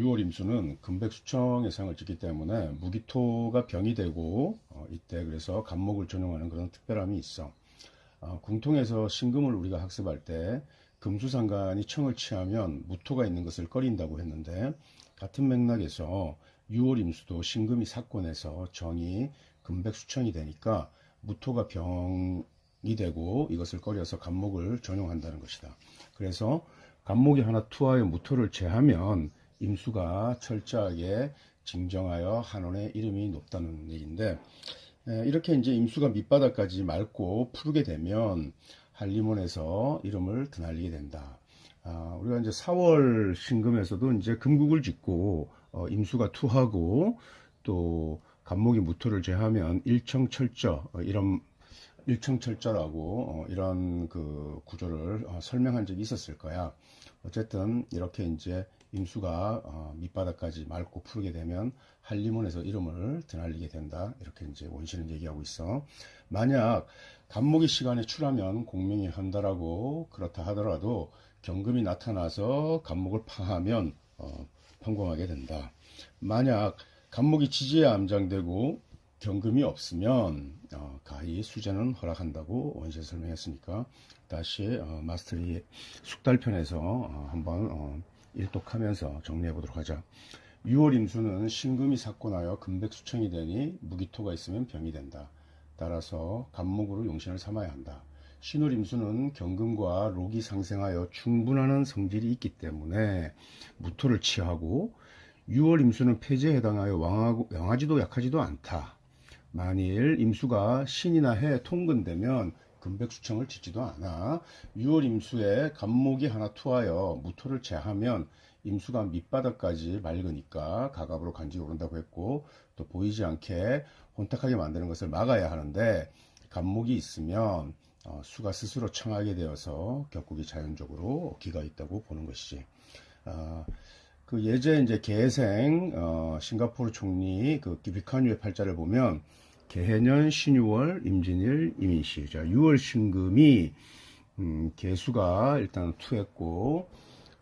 임수는 금백수청의 상을 짓기 때문에 무기토가 병이 되고 어, 이때 그래서 간목을 전용하는 그런 특별함이 있어. 어, 궁통에서 신금을 우리가 학습할 때 금수상관이 청을 취하면 무토가 있는 것을 꺼린다고 했는데 같은 맥락에서 6월 임수도 신금이 사건에서 정이 금백수청이 되니까 무토가 병이 되고 이것을 꺼려서 간목을 전용한다는 것이다. 그래서 간목이 하나 투하여 무토를 제하면 임수가 철저하게 징정하여 한원의 이름이 높다는 얘기인데 에, 이렇게 이제 임수가 밑바닥까지 맑고 푸르게 되면 한림원에서 이름을 드날리게 된다. 아, 우리가 이제 4월 신금에서도 이제 금국을 짓고 어, 임수가 투하고 또 간목이 무토를 제하면 일청철저 어, 이런 일청철저라고 어, 이런 그 구조를 어, 설명한 적이 있었을 거야. 어쨌든 이렇게 이제 임수가 어, 밑바닥까지 맑고 푸르게 되면 한림원에서 이름을 드날리게 된다. 이렇게 이제 원신은 얘기하고 있어. 만약 간목이 시간에 출하면 공명이 현달하고 그렇다 하더라도 경금이 나타나서 간목을 파하면 어, 평공하게 된다. 만약 간목이 지지에 암장되고 경금이 없으면 어, 가히 수제는 허락한다고 원시에 설명했으니까 다시 어, 마스터리 숙달편에서 어, 한번 어, 일독하면서 정리해 보도록 하자. 6월 임수는 신금이 삭곤하여 금백수청이 되니 무기토가 있으면 병이 된다. 따라서 간목으로 용신을 삼아야 한다. 신월 임수는 경금과 록이 상생하여 충분한 성질이 있기 때문에 무토를 취하고 6월 임수는 폐지에 해당하여 왕하고, 왕하지도 약하지도 않다. 만일 임수가 신이나 해 통근되면 금백 수청을 짓지도 않아. 6월 임수에 간목이 하나 투하여 무토를 제하면 임수가 밑바닥까지 맑으니까 가갑으로 간직이 오른다고 했고 또 보이지 않게 혼탁하게 만드는 것을 막아야 하는데 간목이 있으면 어, 수가 스스로 청하게 되어서 격국이 자연적으로 기가 있다고 보는 것이지. 어, 그 예제 이제 개생 어, 싱가포르 총리 그 비칸유의 팔자를 보면 개해년 신유월 임진일 이민시 자 6월 신금이 음, 개수가 일단 투했고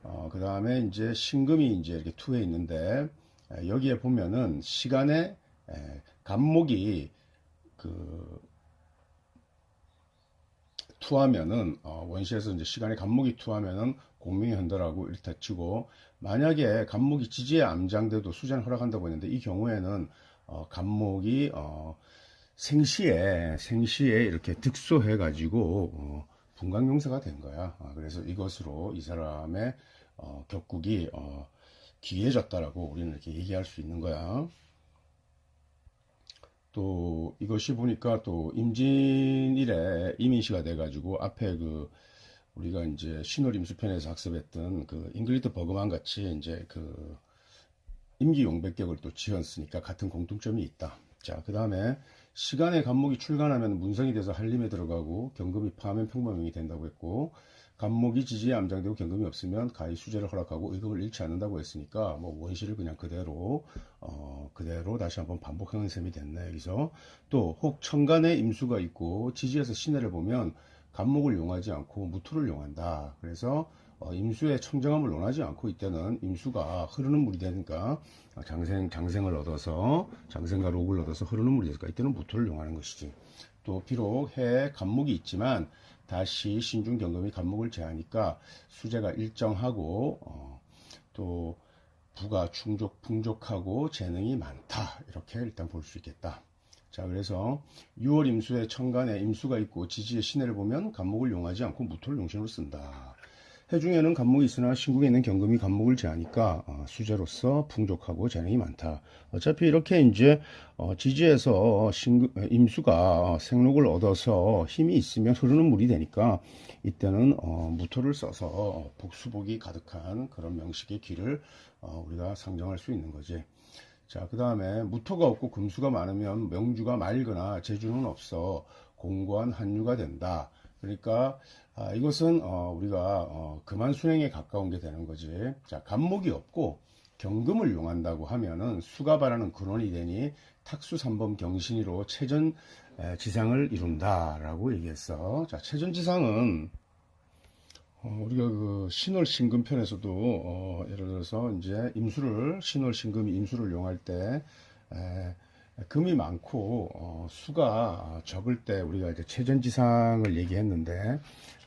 어, 그 다음에 이제 신금이 이제 이렇게 투해 있는데 에, 여기에 보면은 시간에 에, 간목이 그 투하면은 어, 원시에서 이제 시간에 간목이 투하면은 공명이 현달하고 이렇다 치고 만약에 간목이 지지에 암장돼도 수잔 허락한다고 했는데 이 경우에는 어, 간목이 어, 생시에 생시에 이렇게 득소해 가지고 어, 분광용사가 된 거야. 아, 그래서 이것으로 이 사람의 어, 격국이 어, 귀해졌다라고 우리는 이렇게 얘기할 수 있는 거야. 또 이것이 보니까 또 임진일에 이민시가 돼가지고 앞에 그 우리가 이제 신월임수편에서 학습했던 그 잉글리드 버그만 같이 이제 그 임기 용백격을 또 지었으니까 같은 공통점이 있다. 자, 그 다음에 시간의 간목이 출간하면 문성이 돼서 한림에 들어가고 경금이 파하면 평범명이 된다고 했고 간목이 지지에 암장되고 경금이 없으면 가히 수제를 허락하고 의금을 잃지 않는다고 했으니까 뭐 원시를 그냥 그대로 어 그대로 다시 한번 반복하는 셈이 됐네 여기서 또 혹 천간에 임수가 있고 지지에서 신해를 보면 간목을 용하지 않고 무토를 용한다 그래서 어, 임수의 청정함을 논하지 않고 이때는 임수가 흐르는 물이 되니까 장생 장생을 얻어서 장생과 록을 얻어서 흐르는 물이 되니까 이때는 무토를 용하는 것이지 또 비록 해에 간목이 있지만 다시 신중 경금이 간목을 제하니까 수제가 일정하고 어, 또 부가 충족 풍족하고 재능이 많다 이렇게 일단 볼 수 있겠다. 자 그래서 6월 임수에 천간에 임수가 있고 지지의 신해를 보면 간목을 용하지 않고 무토를 용신으로 쓴다. 해중에는 간목이 있으나 신국에 있는 경금이 간목을 제하니까 어, 수제로서 풍족하고 재능이 많다. 어차피 이렇게 이제 어, 지지에서 신금, 임수가 생록을 얻어서 힘이 있으면 흐르는 물이 되니까 이때는 어, 무토를 써서 복수복이 가득한 그런 명식의 길을 어, 우리가 상정할 수 있는 거지. 자, 그 다음에 무토가 없고 금수가 많으면 명주가 맑거나 재주는 없어 공고한 한류가 된다. 그러니까 아, 이것은 어, 우리가 어, 그만 순행에 가까운 게 되는 거지. 자, 간목이 없고 경금을 용한다고 하면은 수가 바라는 근원이 되니 탁수 삼범 경신이로 체전 에, 지상을 이룬다라고 얘기했어. 자, 체전 지상은 어, 우리가 그 신월 신금 편에서도 어, 예를 들어서 이제 임수를 신월 신금이 임수를 용할 때 에, 금이 많고 어, 수가 적을 때 우리가 이제 최전지상을 얘기했는데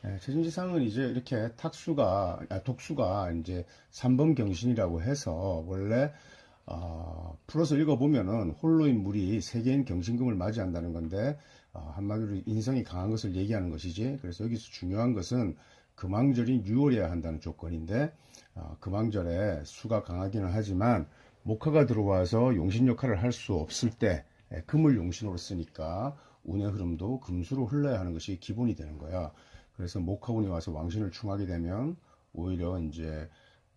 에, 최전지상은 이제 이렇게 탁수가 아, 독수가 이제 3번 경신이라고 해서 원래 어, 풀어서 읽어보면은 홀로인 물이 세계인 경신금을 맞이한다는 건데 어, 한마디로 인성이 강한 것을 얘기하는 것이지 그래서 여기서 중요한 것은 금왕절인 6월이어야 한다는 조건인데 어, 금왕절에 수가 강하기는 하지만 목화가 들어와서 용신 역할을 할 수 없을 때 에, 금을 용신으로 쓰니까 운의 흐름도 금수로 흘러야 하는 것이 기본이 되는 거야. 그래서 목화운이 와서 왕신을 충하게 되면 오히려 이제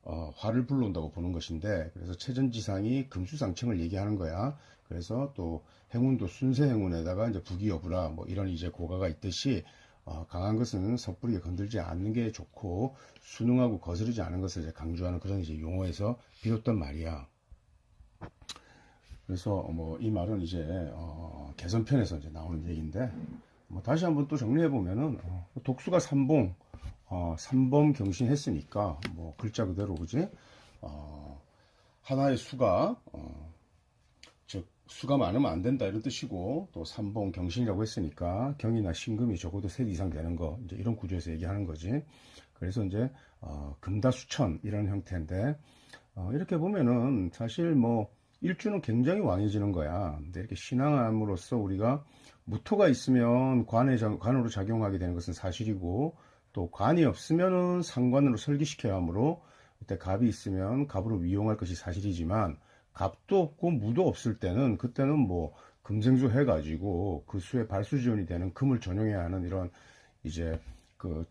어, 화를 불러온다고 보는 것인데 그래서 최전지상이 금수상청을 얘기하는 거야. 그래서 또 행운도 순세 행운에다가 이제 부기 여부라 뭐 이런 이제 고가가 있듯이 어, 강한 것은 섣부르게 건들지 않는 게 좋고 순응하고 거스르지 않은 것을 강조하는 그런 이제 용어에서 비롯된 말이야. 그래서 뭐 이 말은 이제 어, 개선편에서 이제 나오는 얘기인데 뭐 다시 한번 또 정리해 보면은 어, 독수가 삼봉 어, 삼범 경신했으니까 뭐 글자 그대로 그지? 어, 하나의 수가 어, 즉 수가 많으면 안 된다 이런 뜻이고 또 삼봉 경신이라고 했으니까 경이나 신금이 적어도 셋 이상 되는 거 이제 이런 구조에서 얘기하는 거지. 그래서 이제 어, 금다수천 이런 형태인데 어, 이렇게 보면은 사실 뭐 일주는 굉장히 왕해지는 거야. 근데 이렇게 신앙함으로써 우리가 무토가 있으면 작- 관으로 작용하게 되는 것은 사실이고 또 관이 없으면은 상관으로 설계시켜야 하므로 그때 갑이 있으면 갑으로 위용할 것이 사실이지만 갑도 없고 무도 없을 때는 그때는 뭐 금생수 해가지고 그 수의 발수 지원이 되는 금을 전용해야 하는 이런 이제 그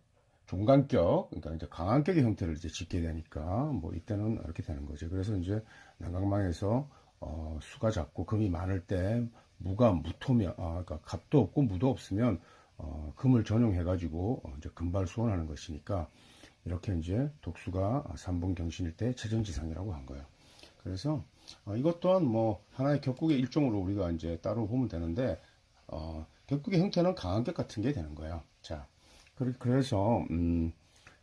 종간격, 그러니까 이제 강한격의 형태를 이제 짓게 되니까 뭐 이때는 이렇게 되는 거죠. 그래서 이제 난강망에서 어, 수가 작고 금이 많을 때 무가 무토면, 아, 그러니까 갑도 없고 무도 없으면 어, 금을 전용해가지고 어, 이제 금발 수원하는 것이니까 이렇게 이제 독수가 삼봉 경신일 때 최전지상이라고 한 거예요. 그래서 어, 이것 또한 뭐 하나의 격국의 일종으로 우리가 이제 따로 보면 되는데 어, 격국의 형태는 강한격 같은 게 되는 거예요. 자, 그래- 그래서 음,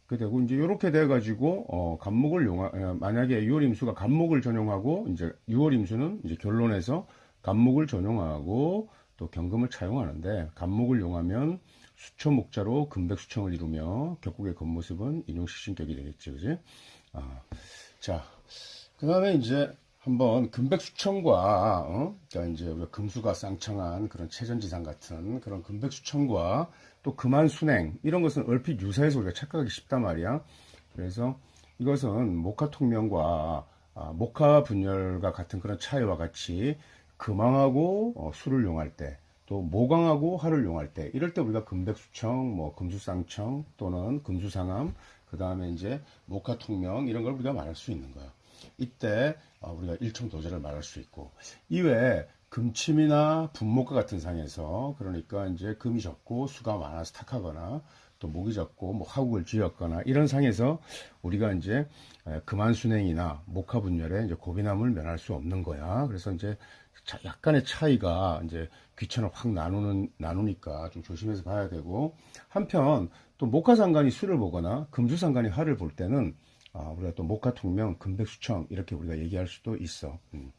그 되고 이제 이렇게 돼 가지고 어 간목을 용하 어, 만약에 6월 임수가 간목을 전용하고 이제 6월 임수는 이제 결론에서 간목을 전용하고 또 경금을 차용하는데 간목을 용하면 수초 목자로 금백 수청을 이루며 격국의 겉모습은 인용시신격이 되겠지 그지? 아, 자 그 다음에 이제 한번 금백수청과 어? 그러니까 이제 우리가 금수가 쌍청한 그런 최전지상 같은 그런 금백수청과 또 금한 순행 이런 것은 얼핏 유사해서 우리가 착각하기 쉽단 말이야. 그래서 이것은 목화 통명과 아, 목화 분열과 같은 그런 차이와 같이 금왕하고 어, 수를 용할 때 또 모광하고 화를 용할 때 이럴 때 우리가 금백수청, 뭐 금수쌍청 또는 금수상암 그 다음에 이제 목화통명 이런 걸 우리가 말할 수 있는 거야. 이때 어, 우리가 일청도제를 말할 수 있고 이외에 금침이나 분목과 같은 상에서 그러니까 이제 금이 적고 수가 많아서 탁하거나 또 목이 적고 뭐 하국을 쥐었거나 이런 상에서 우리가 이제 에, 금한순행이나 목화분열에 이제 고비남을 면할 수 없는 거야. 그래서 이제 자- 약간의 차이가 이제 귀천을 확 나누는 나누니까 좀 조심해서 봐야 되고 한편 또 목화상관이 수를 보거나 금수상관이 화를 볼 때는 아, 우리가 또 목화통명, 금백수청 이렇게 우리가 얘기할 수도 있어. 음.